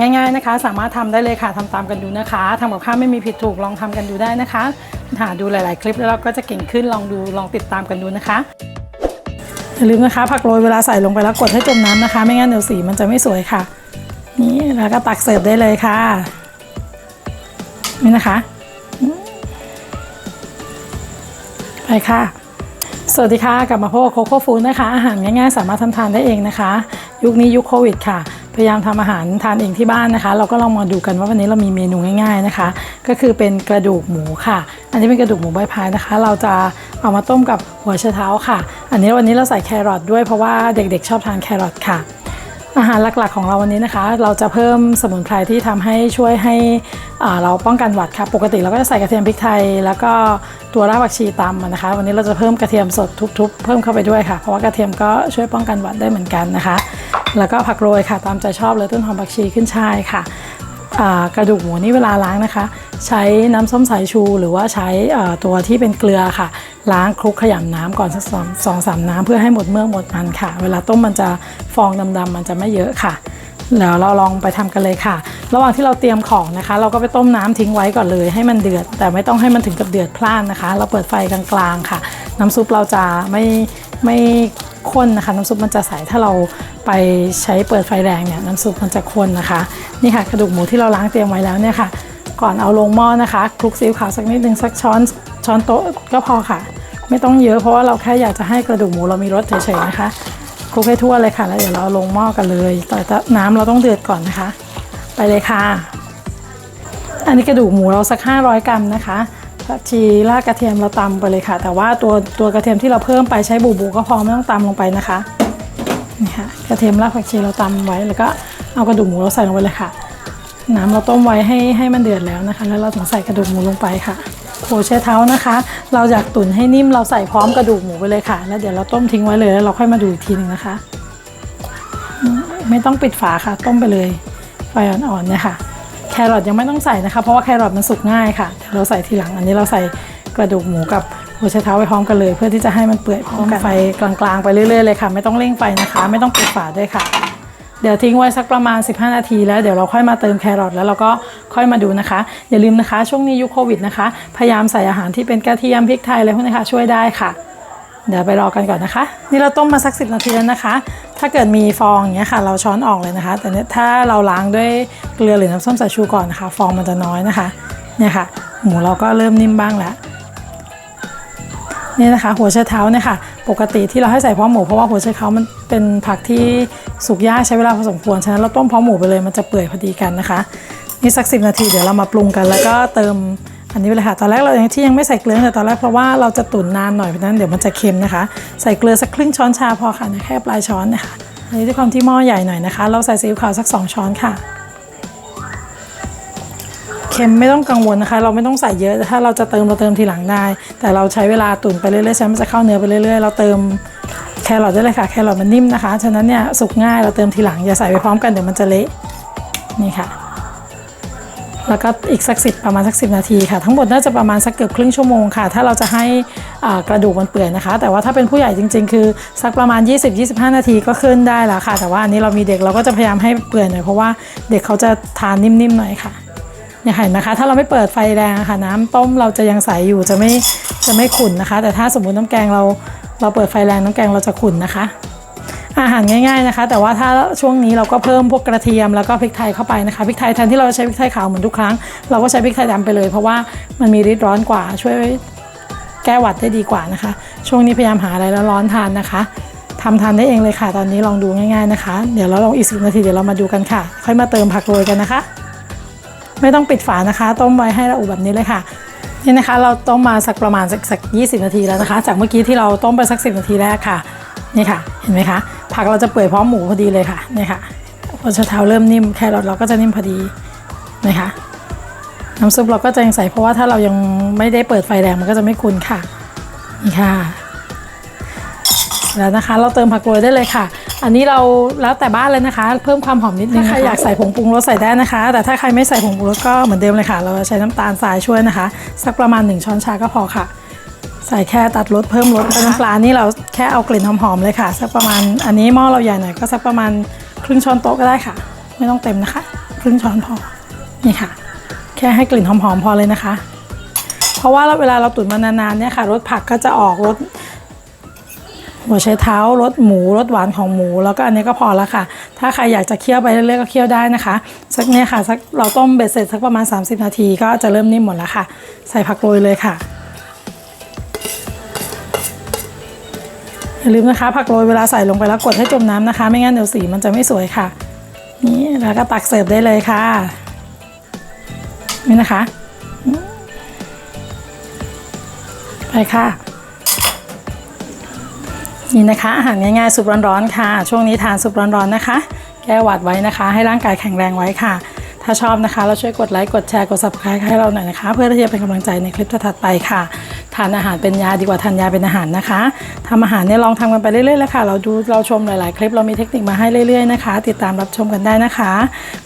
ง่ายๆนะคะ สามารถทำได้เลยค่ะทำตามกันดูนะคะทำกับข้าวไม่มีผิดถูกลองทำกันดูได้นะคะ หาดูหลาย ๆ คลิปแล้วเราก็จะเก่งขึ้นลองดูลองติดตามกันดูนะคะอย่าลืมนะคะ ผักโรยเวลาใส่ลงไปแล้วกดให้จมน้ำนะคะ ไม่งั้นเดี๋ยวสีมันจะไม่สวยค่ะ นี่แล้วก็ตักเสิร์ฟได้เลยค่ะนี่นะคะไปค่ะ สวัสดีค่ะกลับมาพบกับโคโค่ฟู้ดนะคะ อาหารง่ายๆ สามารถทำทานได้เองนะคะ ยุคนี้ยุคโควิดค่ะ พยายามทำอาหารทานเองที่บ้านนะคะ เราก็ลองมาดูกันว่าวันนี้เรามีเมนูง่ายๆนะคะ ก็คือเป็นกระดูกหมูค่ะ อันนี้เป็นกระดูกหมูใบพายนะคะ เราจะเอามาต้มกับหัวไชเท้าค่ะ อันนี้วันนี้เราใส่แครอทด้วยเพราะว่าเด็กๆ ชอบทานแครอทค่ะ อาหารหลักๆของเราวันนี้นะคะ เราจะเพิ่มสมุนไพรที่ทำให้ช่วยให้เราป้องกันหวัดค่ะ ปกติเราก็จะใส่กระเทียมพริกไทย แล้วก็ตัวรากผักชีตำนะคะ วันนี้เราจะเพิ่มกระเทียมสดทุบๆ เพิ่มเข้าไปด้วยค่ะ เพราะว่ากระเทียมก็ช่วยป้องกันหวัดได้เหมือนกันนะคะ แล้วก็ผักโรยค่ะตามใจชอบเลยต้นหอมผักชีขึ้นช่ายค่ะ กระดูกหมูนี่เวลาล้างนะคะ ใช้น้ำส้มสายชูหรือว่าใช้ตัวที่เป็นเกลือค่ะ ล้างคลุกขยำน้ำก่อนสักสองสองสามน้ำเพื่อให้หมดเมือกหมดมันค่ะ เวลาต้มมันจะฟองดำๆมันจะไม่เยอะค่ะแล้วเราลองไปทำกันเลยค่ะ ระหว่างที่เราเตรียมของนะคะ เราก็ไปต้มน้ำทิ้งไว้ก่อนเลย ให้มันเดือด แต่ไม่ต้องให้มันถึงกับเดือดพล่านนะคะ เราเปิดไฟกลางๆค่ะ น้ำซุปเราจะไม่ไม่ข้นนะคะ น้ำซุปมันจะใสถ้าเรา ไปใช้เปิดไฟแรงเนี่ยน้ำซุปมันจะข้นนะคะนี่ค่ะกระดูกหมูที่เราล้างเตรียมไว้แล้วเนี่ยค่ะ ก่อนเอาลงหม้อนะคะคลุกซีอิ๊วขาวสักนิดนึงสักช้อนช้อนโต๊ะก็พอค่ะ ไม่ต้องเยอะเพราะว่าเราแค่อยากจะให้กระดูกหมูเรามีรสเฉยๆนะคะคลุกให้ทั่วเลยค่ะแล้วเดี๋ยวเราลงหม้อกันเลยแต่น้ำเราต้องเดือดก่อนนะคะ ไปเลยค่ะ อันนี้กระดูกหมูเราสัก 500 กรัมนะคะผักชีรากกระเทียมเราตำไปเลยค่ะ แต่ว่าตัวตัวกระเทียมที่เราเพิ่มไปใช้บูบูก็พอไม่ต้องตำลงไปนะคะ นี่ค่ะกระเทียมรากผักชีเราตำไว้แล้วก็เอากระดูกหมูเราใส่ลงไปเลยค่ะ น้ำเราต้มไว้ให้ให้มันเดือดแล้วนะคะ แล้วเราถึงใส่กระดูกหมูลงไปค่ะโขใช้เท้านะคะ เราอยากตุ๋นให้นิ่มเราใส่พร้อมกระดูกหมูไปเลยค่ะ แล้วเดี๋ยวเราต้มทิ้งไว้เลยแล้วเราค่อยมาดูอีกทีหนึ่งนะคะ ไม่ต้องปิดฝาค่ะ ต้มไปเลยไฟอ่อนๆเนี่ยค่ะ แครอทยังไม่ต้องใส่นะคะ เพราะว่าแครอทมันสุกง่ายค่ะเดี๋ยวเราใส่ทีหลังอันนี้เราใส่กระดูกหมูกับ หัวไชเท้าไปพร้อมกันเลย เพื่อที่จะให้มันเปื่อยพร้อมกันไฟกลางๆไปเรื่อยๆเลยค่ะ ไม่ต้องเร่งไฟนะคะ ไม่ต้องปิดฝาด้วยค่ะ เดี๋ยวทิ้งไว้สักประมาณ 15 นาที แล้วเดี๋ยวเราค่อยมาเติมแครอทแล้วเราก็ค่อยมาดูนะคะ อย่าลืมนะคะ ช่วงนี้ยุคโควิดนะคะ พยายามใส่อาหารที่เป็นกระเทียมพริกไทยอะไรพวกนี้ค่ะช่วยได้ค่ะเดี๋ยวไปรอกันก่อนนะคะ นี่เราต้มมาสัก10นาทีแล้วนะคะ ถ้าเกิดมีฟองอย่างเงี้ยค่ะ เราช้อนออกเลยนะคะ แต่เนี่ยถ้าเราล้างด้วยเกลือหรือน้ำส้มสายชูก่อนนะคะ ฟองมันจะน้อยนะคะ เนี่ยค่ะ หมูเราก็เริ่มนิ่มบ้างแล้ว นี่นะคะ หัวไชเท้าเนี่ยค่ะ ปกติที่เราให้ใส่พร้อมหมูเพราะว่าหัวไชเท้ามันเป็นผักที่สุกยากใช้เวลาพอสมควรฉะนั้นเราต้มพร้อมหมูไปเลยมันจะเปื่อยพอดีกันนะคะนี่สักสินาทีเดี๋ยวเรามาปรุงกัน แล้วก็เติมอันนี้ไปเลยค่ะตอนแรกเราที่ยังไม่ใส่เกลือแต่ตอนแรกเพราะว่าเราจะตุ๋นนานหน่อยเพราะนั้นเดี๋ยวมันจะเค็มนะคะ ใส่เกลือสักครึ่งช้อนชาพอค่ะแค่ปลายช้อนนะคะอันนี้ด้วยความที่หม้อใหญ่หน่อยนะคะ เราใส่ซีอิ๊วขาวสักสองช้อนค่ะ เค็มไม่ต้องกังวลนะคะ เราไม่ต้องใส่เยอะ ถ้าเราจะเติมเราเติมทีหลังได้ แต่เราใช้เวลาตุ๋นไปเรื่อยๆใช่มันจะเข้าเนื้อไปเรื่อยๆ เราเติมแครอทได้เลยค่ะ แครอทมันนิ่มนะคะ ฉะนั้นเนี่ยสุกง่ายเราเติมทีหลังอย่าใส่ไปพร้อมกันเดี๋ยวมันจะเละ นี่ค่ะ แล้วก็อีกสักสิบประมาณสักสินาทีค่ะ ทั้งหมดน่าจะประมาณสักเกือบครึ่งชั่วโมงค่ะ ถ้าเราจะให้อ่ากระดูกมันเปื่อยนะคะ แต่ว่าถ้าเป็นผู้ใหญ่จริง ๆ คือสักประมาณ 20-25 นาทีก็ขึ้นได้แล้วค่ะ แต่ว่าอันนี้เรามีเด็กเราก็จะพยายามให้เปื่อยหน่อยเพราะว่าเด็กเขาจะทานนิ่มๆหน่อยค่ะ เนี่ยเห็นไหมคะ ถ้าเราไม่เปิดไฟแรงะค่ะน้ำต้มเราจะยังใสอยู่จะไม่จะไม่ขุ่นนะคะ แต่ถ้าสมมุติน้ำแกงเราเราเปิดไฟแรงน้ำแกงเราจะขุ่นนะคะ อาหารง่ายๆนะคะ แต่ว่าถ้าช่วงนี้เราก็เพิ่มพวกกระเทียมแล้วก็พริกไทยเข้าไปนะคะพริกไทยแทนที่เราจะใช้พริกไทยขาวเหมือนทุกครั้งเราก็ใช้พริกไทยดำไปเลย เพราะว่ามันมีฤทธิ์ร้อนกว่าช่วยแก้หวัดได้ดีกว่านะคะ ช่วงนี้พยายามหาอะไรแล้วร้อนทานนะคะทำทานได้เองเลยค่ะ ตอนนี้ลองดูง่ายๆนะคะ เดี๋ยวเราลองอีกสิบนาทีเดี๋ยวเรามาดูกันค่ะ ค่อยมาเติมผักโรยกันนะคะ ไม่ต้องปิดฝานะคะ ต้มไว้ให้ระอุแบบนี้เลยค่ะนี่นะคะ เราต้มมาสักประมาณสักสัก20นาทีแล้วนะคะ จากเมื่อกี้ที่เราต้มไปสัก 10 นาทีแรกค่ะนี่ค่ะ เห็นไหมคะผักเราจะเปื่อยพร้อมหมูพอดีเลยค่ะนี่ค่ะพอชะเท้าเริ่มนิ่มแครอทเราก็จะนิ่มพอดีนะคะน้ำซุปเราก็จะยังใส่เพราะว่าถ้าเรายังไม่ได้เปิดไฟแรงมันก็จะไม่คุ้นค่ะนี่ค่ะ แล้วนะคะเราเติมผักโรยได้เลยค่ะ อันนี้เราแล้วแต่บ้านเลยนะคะ เพิ่มความหอมนิดนึงถ้าใครอยากใส่ผงปรุงรสใส่ได้นะคะ แต่ถ้าใครไม่ใส่ผงปรุงรสก็เหมือนเดิมเลยค่ะ เราจะใช้น้ำตาลทรายช่วยนะคะ สักประมาณ 1 ช้อนชาก็พอค่ะ ใส่แค่ตัดรสเพิ่มรสน้ำปลานี่เราแค่เอากลิ่นหอมๆเลยค่ะ สักประมาณอันนี้หม้อเราใหญ่หน่อยก็สักประมาณครึ่งช้อนโต๊ะก็ได้ค่ะ ไม่ต้องเต็มนะคะ ครึ่งช้อนพอนี่ค่ะ แค่ให้กลิ่นหอมๆพอเลยนะคะ เพราะว่าเวลาเราตุ๋นมานานๆเนี่ยค่ะรสผักก็จะออกรส หัวไชเท้ารสหมูรสหวานของหมู แล้วก็อันนี้ก็พอแล้วค่ะ ถ้าใครอยากจะเคี่ยวไปเรื่อยๆก็เคี่ยวได้นะคะ สักเนี่ยค่ะสักเราต้มเบ็ดเสร็จสักประมาณ 30 นาทีก็จะเริ่มนิ่มหมดแล้วค่ะ ใส่ผักโรยเลยค่ะอย่าลืมนะคะ ผักโรยเวลาใส่ลงไปแล้วกดให้จมน้ำนะคะ ไม่งั้นเดี๋ยวสีมันจะไม่สวยค่ะ นี่แล้วก็ตักเสิร์ฟได้เลยค่ะ นี่นะคะ ไปค่ะ นี่นะคะอาหารง่ายๆซุปร้อนๆค่ะ ช่วงนี้ทานซุปร้อนๆนะคะ แก้หวัดไว้นะคะ ให้ร่างกายแข็งแรงไว้ค่ะ ถ้าชอบนะคะ เราช่วยกดไลค์กดแชร์กด subscribe ให้เราหน่อยนะคะ เพื่อที่จะเป็นกำลังใจในคลิปถัดไปค่ะทานอาหารเป็นยาดีกว่าทานยาเป็นอาหารนะคะทำอาหารเนี่ยลองทำกันไปเรื่อยๆเลยค่ะ เราดูเราชมหลายๆ คลิปเรามีเทคนิคมาให้เรื่อยๆนะคะ ติดตามรับชมกันได้นะคะ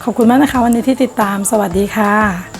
ขอบคุณมากนะคะ วันนี้ที่ติดตามสวัสดีค่ะ